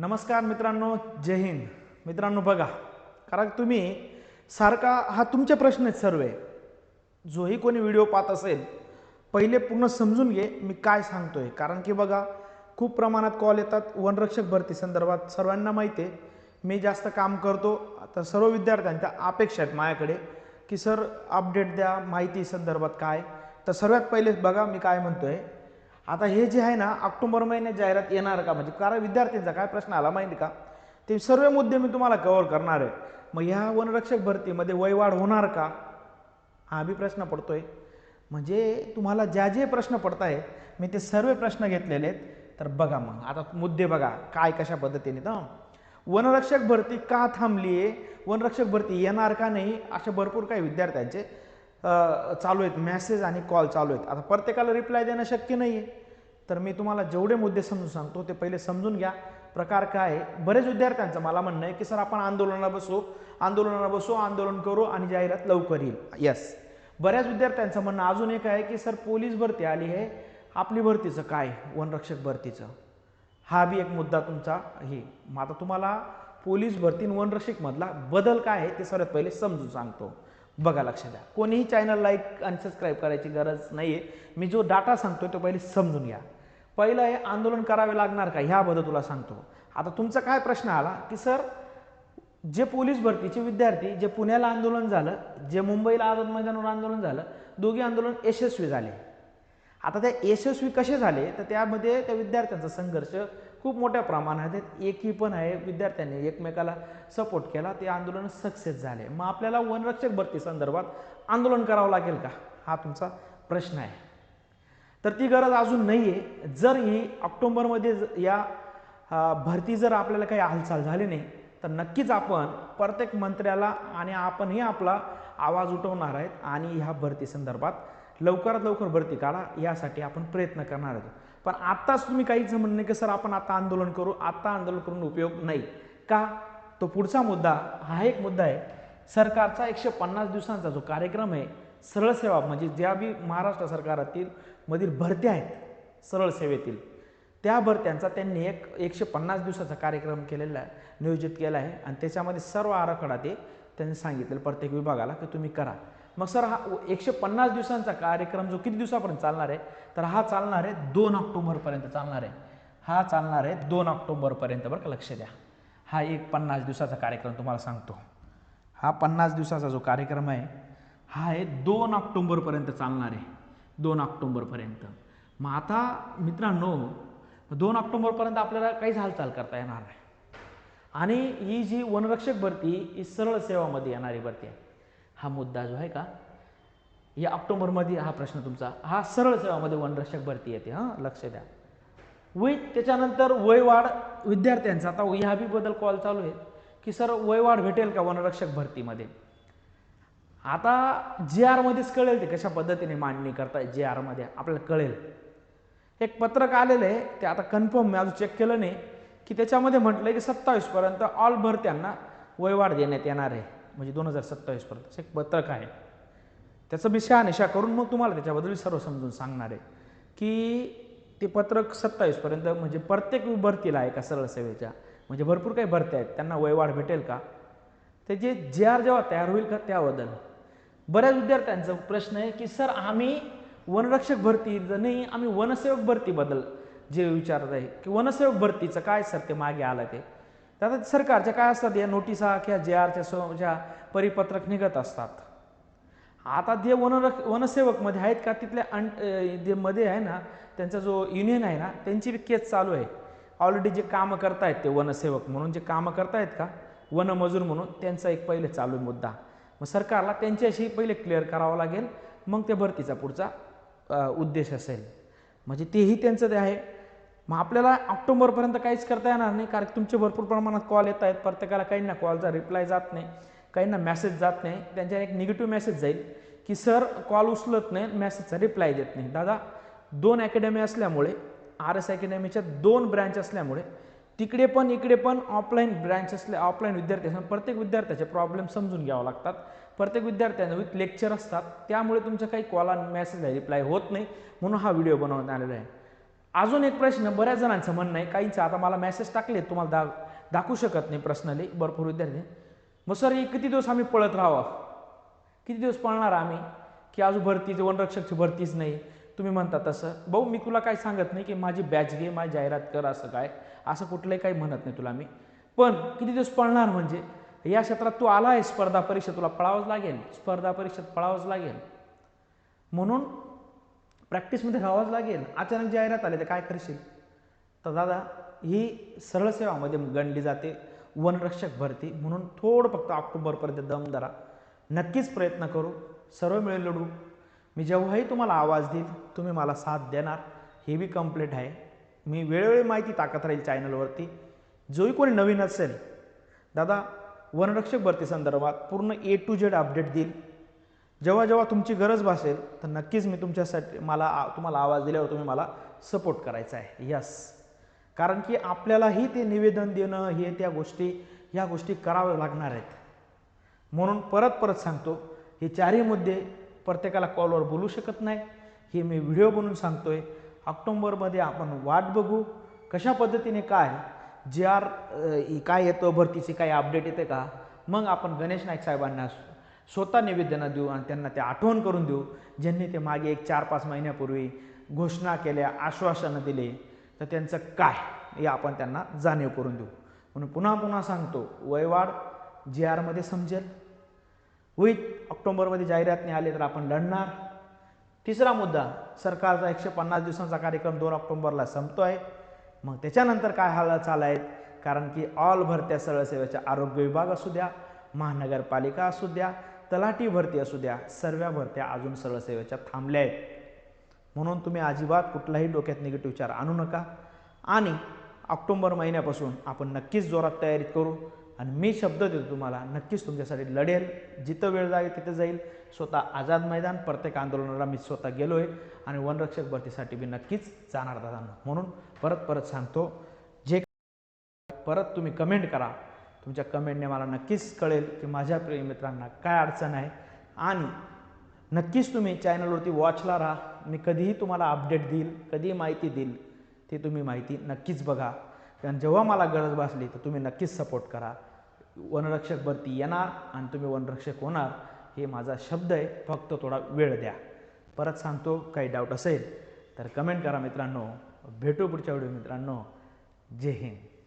नमस्कार मित्रांनो जय हिंद. मित्रांनो बघा कारण तुम्ही सारखा हा तुमचे प्रश्न आहेत सर्व. जोही कोणी व्हिडिओ पाहत असेल पहिले पूर्ण समजून घे मी काय सांगतोय. कारण की बघा खूप प्रमाणात कॉल येतात वनरक्षक भरती संदर्भात सर्वांना माहिती आहे. मी जास्त काम करतो आता सर्व विद्यार्थ्यांच्या अपेक्षा आहेत माझ्याकडे की सर अपडेट द्या माहिती संदर्भात काय. तर सर्वात पहिले बघा मी काय म्हणतोय आता हे जे आहे ना ऑक्टोबर महिन्यात जाहिरात येणार का? म्हणजे कारण विद्यार्थ्यांचा काय प्रश्न आला माहिती का? ते सर्व मुद्दे मी तुम्हाला कव्हर करणार आहे. मग ह्या वनरक्षक भरतीमध्ये वयवाढ होणार का? हा बी प्रश्न पडतोय. म्हणजे तुम्हाला ज्या जे प्रश्न पडत आहेत मी ते सर्व प्रश्न घेतलेले आहेत. तर बघा मग आता मुद्दे बघा काय कशा पद्धतीने तर. वनरक्षक भरती का थांबली आहे? वनरक्षक भरती येणार का नाही? असे भरपूर काही विद्यार्थ्यांचे चालू आहेत मेसेज आणि कॉल चालू आहेत. आता प्रत्येकाला रिप्लाय देणं शक्य नाही आहे तर मी तुम्हाला जेवढे मुद्दे समजून सांगतो ते पहिले समजून घ्या. प्रकार काय आहे? बरेच विद्यार्थ्यांचं मला म्हणणं आहे की सर आपण आंदोलनाला बसू आंदोलनाला बसू आंदोलन करू आणि जाहिरात लवकर येईल. यस बऱ्याच विद्यार्थ्यांचं म्हणणं अजून एक आहे की सर पोलीस भरती आली आहे. आपली भरतीचं काय? वनरक्षक भरतीचं. हा बी एक मुद्दा तुमचा हे मग आता तुम्हाला पोलीस भरती वनरक्षकमधला बदल काय आहे ते सर्वात पहिले समजून सांगतो. बघा लक्ष द्या. कोणीही चॅनल लाईक आणि सबस्क्राईब करायची गरज नाही आहे मी जो डाटा सांगतो तो पहिले समजून घ्या. पहिलं हे आंदोलन करावे लागणार का? ह्याबद्दल तुला सांगतो. आता तुमचा काय प्रश्न आला की सर जे पोलीस भरतीचे विद्यार्थी जे पुण्याला आंदोलन झालं जे मुंबईला आझाद मैदानावर आंदोलन झालं दोघे आंदोलन यशस्वी झाले. आता ते यशस्वी कसे झाले? तर त्यामध्ये त्या विद्यार्थ्यांचा संघर्ष खूप मोठ्या प्रमाणात आहे एकही पण आहे विद्यार्थ्यांनी एकमेकाला सपोर्ट केला ते आंदोलन सक्सेस झाले. मग आपल्याला वनरक्षक भरती संदर्भात आंदोलन करावं लागेल का? हा तुमचा प्रश्न आहे. तर ती गरज अजून नाही आहे जर ही ऑक्टोंबरमध्ये ज- या भरती जर आपल्याला काही हालचाल झाली नाही तर नक्कीच आपण प्रत्येक मंत्र्याला आणि आपणही आपला आवाज उठवणार आहेत आणि ह्या भरती संदर्भात लवकरात लवकर भरती काढा यासाठी आपण प्रयत्न करणार आहोत. पण आत्ताच तुम्ही काहीच म्हणणं की सर आपण आता आंदोलन करू. आत्ता आंदोलन करून उपयोग नाही. का? तो पुढचा मुद्दा हा एक मुद्दा आहे. सरकारचा एकशे पन्नास दिवसांचा जो कार्यक्रम आहे सरळ सेवा म्हणजे ज्या बी महाराष्ट्र सरकारातील मधील भरत्या आहेत सरळ सेवेतील त्या भरत्यांचा त्यांनी एक एकशे पन्नास दिवसाचा कार्यक्रम केलेला आहे नियोजित केला आहे. आणि त्याच्यामध्ये सर्व आराखडा ते त्यांनी सांगितलं प्रत्येक विभागाला की तुम्ही करा. मग सर हा एकशे पन्नास दिवसांचा कार्यक्रम जो किती दिवसापर्यंत चालणार आहे? तर हा चालणार आहे दोन ऑक्टोबरपर्यंत चालणार आहे. हा चालणार आहे दोन ऑक्टोबरपर्यंत बरं का लक्ष द्या. हा एक पन्नास दिवसाचा कार्यक्रम तुम्हाला सांगतो. हा पन्नास दिवसाचा जो कार्यक्रम आहे हा आहे दोन ऑक्टोंबरपर्यंत चालणार आहे. दोन ऑक्टोंबरपर्यंत. मग आता मित्रांनो दोन ऑक्टोंबरपर्यंत आपल्याला काहीच हालचाल करता येणार नाही. आणि ही जी वनरक्षक भरती ही सरळ सेवामध्ये येणारी भरती आहे. हा मुद्दा जो आहे का या ऑक्टोबरमध्ये हा प्रश्न तुमचा हा सरळ सेवामध्ये वनरक्षक भरती येते हां लक्ष द्या. वय त्याच्यानंतर वयवाढ विद्यार्थ्यांचा आता ह्या बी कॉल चालू आहे की सर वयवाढ भेटेल का वनरक्षक भरतीमध्ये? आता जे आरमध्येच कळेल ते कशा पद्धतीने मांडणी करताय जे आरमध्ये आपल्याला कळेल. एक पत्रक आलेलं आहे ते आता कन्फर्म मी अजून चेक केलं नाही की त्याच्यामध्ये म्हटलं की सत्तावीसपर्यंत ऑल भरत्यांना वयवाढ देण्यात येणार आहे. म्हणजे दोन हजार सत्तावीसपर्यंत एक पत्रक आहे. त्याचं मी शहानिशा करून मग तुम्हाला त्याच्याबद्दल सर्व समजून सांगणार आहे. की ते पत्रक सत्तावीसपर्यंत म्हणजे प्रत्येक भरतीला आहे का सरळ सेवेच्या? म्हणजे भरपूर काही भरत्या आहेत. त्यांना वयवाढ भेटेल का? ते जे जे आर जेव्हा तयार होईल का त्याबद्दल. बऱ्याच विद्यार्थ्यांचा प्रश्न आहे की सर आम्ही वनरक्षक भरती नाही आम्ही वनसेवक भरतीबद्दल जे विचारत आहे की वनसेवक भरतीचं काय सर ते मागे आलं ते? तर आता सरकारच्या काय असतात या नोटिसा किंवा जे आरच्या सो ज्या परिपत्रक निघत असतात. आता जे वनरक्ष वनसेवकमध्ये आहेत का तिथल्या अन अं, जे मध्ये आहे ना त्यांचा जो युनियन आहे ना त्यांची बी केस चालू आहे. ऑलरेडी जे कामं करतायत ते वनसेवक म्हणून जे कामं करतायत का वनमजूर म्हणून त्यांचा एक पहिले चालू आहे मुद्दा. मग सरकारला त्यांच्याशी पहिले क्लिअर करावं लागेल. मग ते भरतीचा पुढचा उद्देश असेल. म्हणजे तेही त्यांचं ते आहे. मग आपल्याला ऑक्टोबरपर्यंत काहीच करता येणार नाही. कारण तुमचे भरपूर प्रमाणात कॉल येत आहेत. प्रत्येकाला काहींना कॉलचा रिप्लाय जात नाही. काहींना मेसेज जात नाही. त्यांच्या एक निगेटिव्ह मेसेज जाईल की सर कॉल उचलत नाही. मेसेजचा रिप्लाय देत नाही. दादा दोन अकॅडमी असल्यामुळे आर एस अकॅडमीच्या दोन ब्रँच असल्यामुळे तिकडे पण इकडे पण ऑफलाईन ब्रँच असल्या ऑफलाईन विद्यार्थी असल्या प्रत्येक विद्यार्थ्याचे प्रॉब्लेम समजून घ्यावं लागतात. प्रत्येक विद्यार्थ्यांना विथ लेक्चर असतात. त्यामुळे तुमच्या काही कॉल आणि मेसेज रिप्लाय होत नाही. म्हणून हा व्हिडिओ बनवण्यात आलेला आहे. अजून एक प्रश्न बऱ्याच जणांचं म्हणणं आहे काहींचं आता मला मेसेज टाकले तुम्हाला दा दाखवू शकत नाही प्रश्नाले भरपूर विद्यार्थी. मग सर हे किती दिवस आम्ही पळत राहावं? किती दिवस पळणार आम्ही? की अजून भरतीची वनरक्षकची भरतीच नाही. तुम्ही म्हणता तसं. भाऊ मी तुला काय सांगत नाही की माझी बॅच घे माझी जाहिरात कर असं काय? असं कुठलंही काही म्हणत नाही तुला मी. पण किती दिवस पळणार म्हणजे? या क्षेत्रात तू आला आहे स्पर्धा परीक्षा तुला पळावंच लागेल. स्पर्धा परीक्षेत पळावंच लागेल. म्हणून प्रॅक्टिसमध्ये राहावंच लागेल. अचानक जाहिरात आले तर काय करशील? तर दादा ही सरळ सेवामध्ये गणली जाते. वनरक्षक भरती. म्हणून थोडं फक्त ऑक्टोबरपर्यंत दम धरा. नक्कीच प्रयत्न करू. सर्व मिळून लढू. मी जेव्हाही तुम्हाला आवाज देईल तुम्ही मला साथ देणार. हे बी कंप्लीट आहे. मी वेळोवेळी माहिती टाकत राहील चॅनलवरती. जोही कोणी नवीन असेल दादा वनरक्षक भरती संदर्भात पूर्ण ए टू झेड अपडेट देईल. जेव्हा जेव्हा तुमची गरज भासेल तर नक्कीच मी तुमच्यासाठी मला आ- तुम्हाला आवाज दिल्यावर तुम्ही मला सपोर्ट करायचा आहे. यस कारण की आपल्यालाही ते निवेदन देणं हे त्या गोष्टी ह्या गोष्टी कराव्या लागणार आहेत. म्हणून परत परत सांगतो हे चारही मुद्दे प्रत्येकाला कॉलवर बोलू शकत नाही. हे मी व्हिडिओ बनवून सांगतो आहे ऑक्टोंबरमध्ये आपण वाट बघू कशा पद्धतीने काय जे आर काय येतं भरतीची काय अपडेट येते का? मग आपण गणेश नाईक साहेबांना स्वतः निवेदनं देऊ आणि त्यांना ते आठवण करून देऊ ज्यांनी ते मागे एक चार पाच महिन्यापूर्वी घोषणा केल्या आश्वासनं दिले तर त्यांचं काय हे आपण त्यांना जाणीव करून देऊ. म्हणून पुन्हा पुन्हा सांगतो वयवाढ जी आरमध्ये समजेल. होईल ऑक्टोबरमध्ये जाहिरात नाही तर आपण लढणार. तिसरा मुद्दा सरकारचा एकशे पन्नास दिवसांचा कार्यक्रम दोन ऑक्टोबरला संपतो आहे मग त्याच्यानंतर काय हालचाल आहेत? कारण की ऑल भरत्या सरळ सेवेच्या आरोग्य विभाग असू द्या महानगरपालिका असू द्या तलाठी भरती असू द्या सर्व भरत्या अजून सरळ सेवेच्या थांबल्या आहेत. म्हणून तुम्ही अजिबात कुठलाही डोक्यात निगेटिव्ह विचार आणू नका. आणि ऑक्टोबर महिन्यापासून आपण नक्कीच जोरात तयारी करू. आणि मी शब्द देतो तुम्हाला नक्कीच तुमच्यासाठी लढेल. जिथं वेळ जाईल तिथं जाईल. स्वतः आझाद मैदान प्रत्येक आंदोलनाला मी स्वतः गेलो आहे आणि वनरक्षक भरतीसाठी मी नक्कीच जाणार दादांना. म्हणून परत परत सांगतो जे परत तुम्ही कमेंट करा. तुमच्या कमेंटने मला नक्कीच कळेल की माझ्या प्रिय मित्रांना काय अडचण आहे. आणि नक्कीच तुम्ही चॅनलवरती वॉचला राहा. मी कधीही तुम्हाला अपडेट देईल कधीही माहिती देईल ती तुम्ही माहिती नक्कीच बघा. कारण जेव्हा मला गरज भासली तर तुम्ही नक्कीच सपोर्ट करा. वनरक्षक भरती येणार आणि तुम्ही वनरक्षक होणार हे माझा शब्द आहे. फक्त थोडा वेळ द्या. परत सांगतो काही डाऊट असेल तर कमेंट करा मित्रांनो. भेटू पुढच्या व्हिडिओ मित्रांनो. जय हिंद.